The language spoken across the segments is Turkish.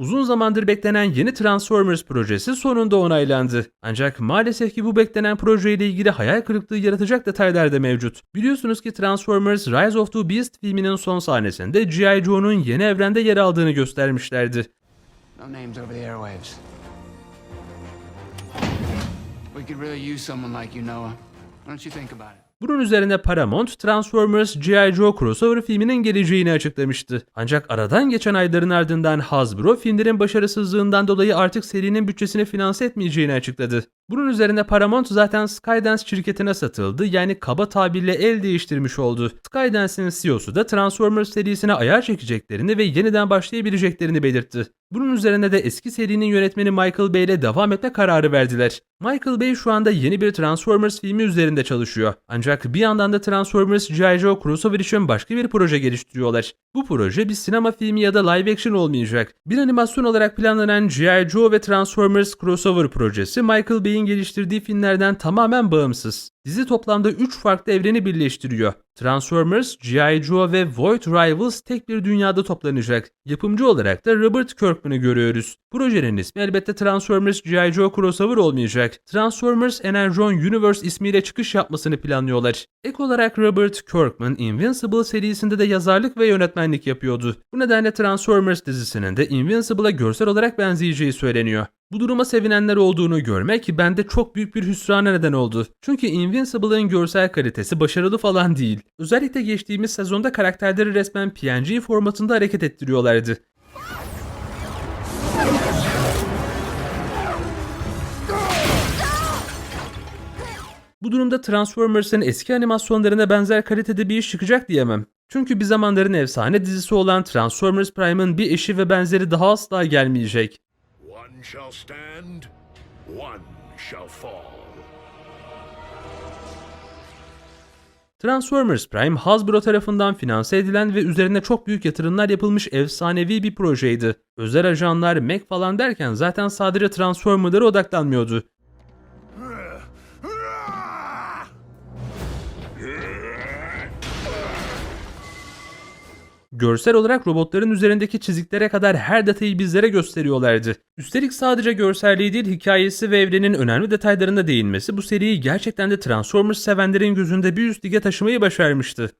Uzun zamandır beklenen yeni Transformers projesi sonunda onaylandı. Ancak maalesef ki bu beklenen projeyle ilgili hayal kırıklığı yaratacak detaylar da mevcut. Biliyorsunuz ki Transformers Rise of the Beast filminin son sahnesinde G.I. Joe'nun yeni evrende yer aldığını göstermişlerdi. No names over the airwaves. We could really use someone like you, Noah. Why don't you think about it? Bunun üzerine Paramount, Transformers G.I. Joe crossover filminin geleceğini açıklamıştı. Ancak aradan geçen ayların ardından Hasbro filmlerin başarısızlığından dolayı artık serinin bütçesini finanse etmeyeceğini açıkladı. Bunun üzerine Paramount zaten Skydance şirketine satıldı yani kaba tabirle el değiştirmiş oldu. Skydance'in CEO'su da Transformers serisine ayar çekeceklerini ve yeniden başlayabileceklerini belirtti. Bunun üzerine de eski serinin yönetmeni Michael Bay ile devam etme kararı verdiler. Michael Bay şu anda yeni bir Transformers filmi üzerinde çalışıyor. Ancak bir yandan da Transformers G.I. Joe crossover için başka bir proje geliştiriyorlar. Bu proje bir sinema filmi ya da live action olmayacak. Bir animasyon olarak planlanan G.I. Joe ve Transformers crossover projesi Michael Bay'in geliştirdiği filmlerden tamamen bağımsız. Dizi toplamda 3 farklı evreni birleştiriyor. Transformers, G.I. Joe ve Void Rivals tek bir dünyada toplanacak. Yapımcı olarak da Robert Kirkman'ı görüyoruz. Projenin ismi elbette Transformers G.I. Joe crossover olmayacak. Transformers Energon Universe ismiyle çıkış yapmasını planlıyorlar. Ek olarak Robert Kirkman, Invincible serisinde de yazarlık ve yönetmenlik yapıyordu. Bu nedenle Transformers dizisinin de Invincible'a görsel olarak benzeyeceği söyleniyor. Bu duruma sevinenler olduğunu görmek bende çok büyük bir hüsrana neden oldu. Çünkü Invincible'ın görsel kalitesi başarılı falan değil. Özellikle geçtiğimiz sezonda karakterleri resmen PNG formatında hareket ettiriyorlardı. Bu durumda Transformers'ın eski animasyonlarına benzer kalitede bir iş çıkacak diyemem. Çünkü bir zamanların efsane dizisi olan Transformers Prime'ın bir eşi ve benzeri daha asla gelmeyecek. Shall stand, one shall fall. Transformers Prime Hasbro tarafından finanse edilen ve üzerine çok büyük yatırımlar yapılmış efsanevi bir projeydi. Özel ajanlar, Mac falan derken zaten sadece Transformer'lara odaklanmıyordu. Görsel olarak robotların üzerindeki çiziklere kadar her detayı bizlere gösteriyorlardı. Üstelik sadece görselliği değil hikayesi ve evrenin önemli detaylarına değinmesi bu seriyi gerçekten de Transformers sevenlerin gözünde bir üst lige taşımayı başarmıştı.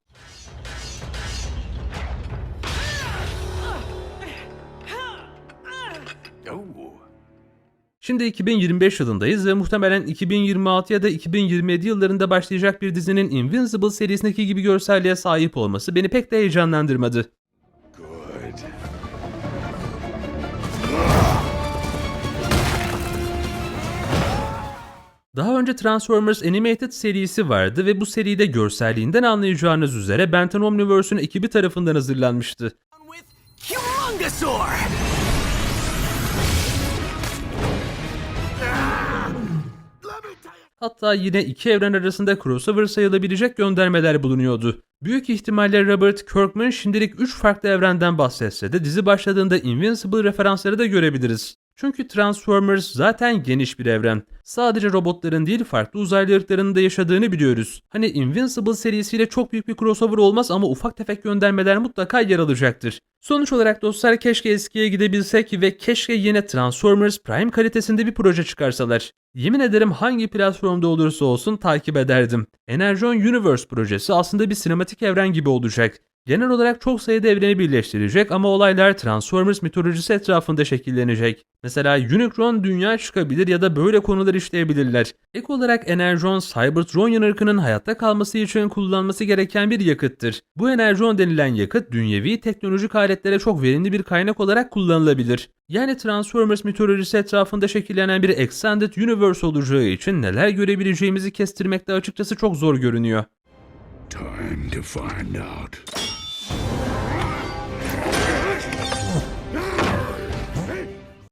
Şimdi 2025 yılındayız ve muhtemelen 2026 ya da 2027 yıllarında başlayacak bir dizinin Invincible serisindeki gibi görselliğe sahip olması beni pek de heyecanlandırmadı. Good. Daha önce Transformers Animated serisi vardı ve bu seride görselliğinden anlayacağınız üzere Benton Omniverse'ün ekibi tarafından hazırlanmıştı. Hatta yine iki evren arasında crossover sayılabilecek göndermeler bulunuyordu. Büyük ihtimalle Robert Kirkman şimdilik 3 farklı evrenden bahsetse de dizi başladığında Invincible referansları da görebiliriz. Çünkü Transformers zaten geniş bir evren. Sadece robotların değil farklı uzaylı ırklarının da yaşadığını biliyoruz. Hani Invincible serisiyle çok büyük bir crossover olmaz ama ufak tefek göndermeler mutlaka yer alacaktır. Sonuç olarak dostlar keşke eskiye gidebilsek ve keşke yine Transformers Prime kalitesinde bir proje çıkarsalar. Yemin ederim hangi platformda olursa olsun takip ederdim. Energon Universe projesi aslında bir sinematik evren gibi olacak. Genel olarak çok sayıda evreni birleştirecek ama olaylar Transformers mitolojisi etrafında şekillenecek. Mesela Unicron dünya çıkabilir ya da böyle konular işleyebilirler. Ek olarak Energon, Cybertronian ırkının hayatta kalması için kullanması gereken bir yakıttır. Bu Energon denilen yakıt dünyevi teknolojik aletlere çok verimli bir kaynak olarak kullanılabilir. Yani Transformers mitolojisi etrafında şekillenen bir Extended Universe olacağı için neler görebileceğimizi kestirmekte açıkçası çok zor görünüyor. Time to find out.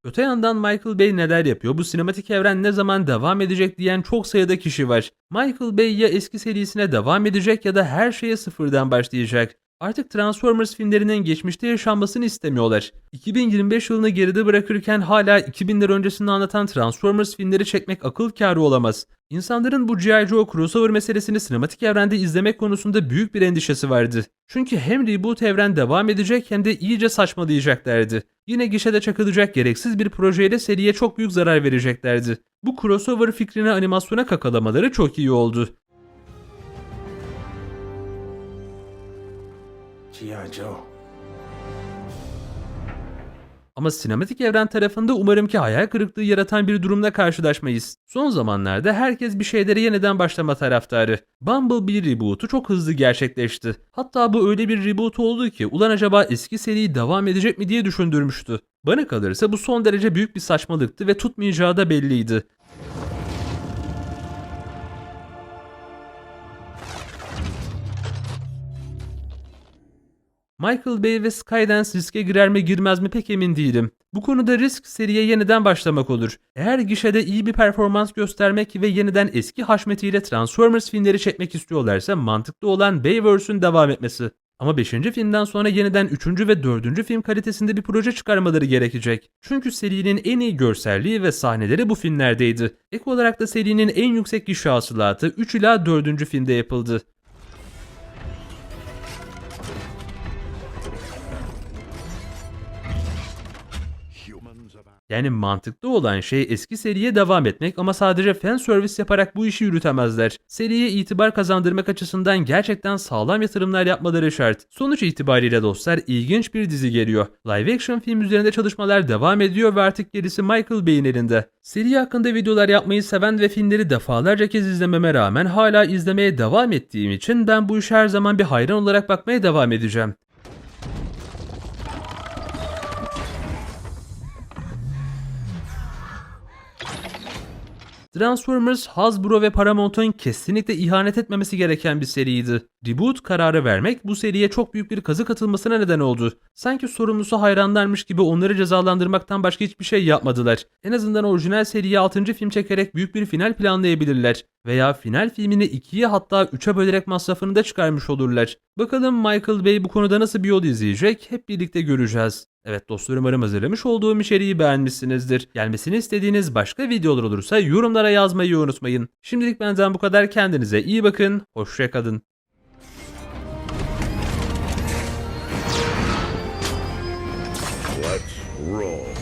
Öte yandan Michael Bay neler yapıyor? Bu sinematik evren ne zaman devam edecek diyen çok sayıda kişi var. Michael Bay ya eski serisine devam edecek ya da her şeye sıfırdan başlayacak. Artık Transformers filmlerinin geçmişte yaşanmasını istemiyorlar. 2025 yılını geride bırakırken hala 2000'ler öncesini anlatan Transformers filmleri çekmek akıl kârı olamaz. İnsanların bu G.I. Joe crossover meselesini sinematik evrende izlemek konusunda büyük bir endişesi vardı. Çünkü hem reboot evren devam edecek hem de iyice saçmalayacaklardı. Yine gişede çakılacak gereksiz bir projeyle seriye çok büyük zarar vereceklerdi. Bu crossover fikrini animasyona kakalamaları çok iyi oldu. G.I. Joe. Ama sinematik evren tarafında umarım ki hayal kırıklığı yaratan bir durumla karşılaşmayız. Son zamanlarda herkes bir şeyleri yeniden başlama taraftarı. Bumblebee reboot'u çok hızlı gerçekleşti. Hatta bu öyle bir reboot oldu ki ulan acaba eski seri devam edecek mi diye düşündürmüştü. Bana kalırsa bu son derece büyük bir saçmalıktı ve tutmayacağı da belliydi. Michael Bay ve Skydance riske girer mi girmez mi pek emin değilim. Bu konuda risk seriye yeniden başlamak olur. Eğer gişede iyi bir performans göstermek ve yeniden eski haşmetiyle Transformers filmleri çekmek istiyorlarsa mantıklı olan Bayverse'ün devam etmesi. Ama 5. filmden sonra yeniden 3. ve 4. film kalitesinde bir proje çıkarmaları gerekecek. Çünkü serinin en iyi görselliği ve sahneleri bu filmlerdeydi. Ek olarak da serinin en yüksek gişe hasılatı 3 ila 4. filmde yapıldı. Yani mantıklı olan şey eski seriye devam etmek ama sadece fan service yaparak bu işi yürütemezler. Seriye itibar kazandırmak açısından gerçekten sağlam yatırımlar yapmaları şart. Sonuç itibariyle dostlar ilginç bir dizi geliyor. Live action film üzerinde çalışmalar devam ediyor ve artık gerisi Michael Bay'in elinde. Seri hakkında videolar yapmayı seven ve filmleri defalarca kez izlememe rağmen hala izlemeye devam ettiğim için ben bu işe her zaman bir hayran olarak bakmaya devam edeceğim. Transformers, Hasbro ve Paramount'un kesinlikle ihanet etmemesi gereken bir seriydi. Reboot kararı vermek bu seriye çok büyük bir kazık atılmasına neden oldu. Sanki sorumlusu hayranlarmış gibi onları cezalandırmaktan başka hiçbir şey yapmadılar. En azından orijinal seriye 6. film çekerek büyük bir final planlayabilirler. Veya final filmini 2'ye hatta 3'e bölerek masrafını da çıkarmış olurlar. Bakalım Michael Bay bu konuda nasıl bir yol izleyecek hep birlikte göreceğiz. Evet dostlarım umarım hazırlamış olduğum içeriği beğenmişsinizdir. Gelmesini istediğiniz başka videolar olursa yorumlara yazmayı unutmayın. Şimdilik benden bu kadar kendinize iyi bakın, hoşçakalın. Let's roll.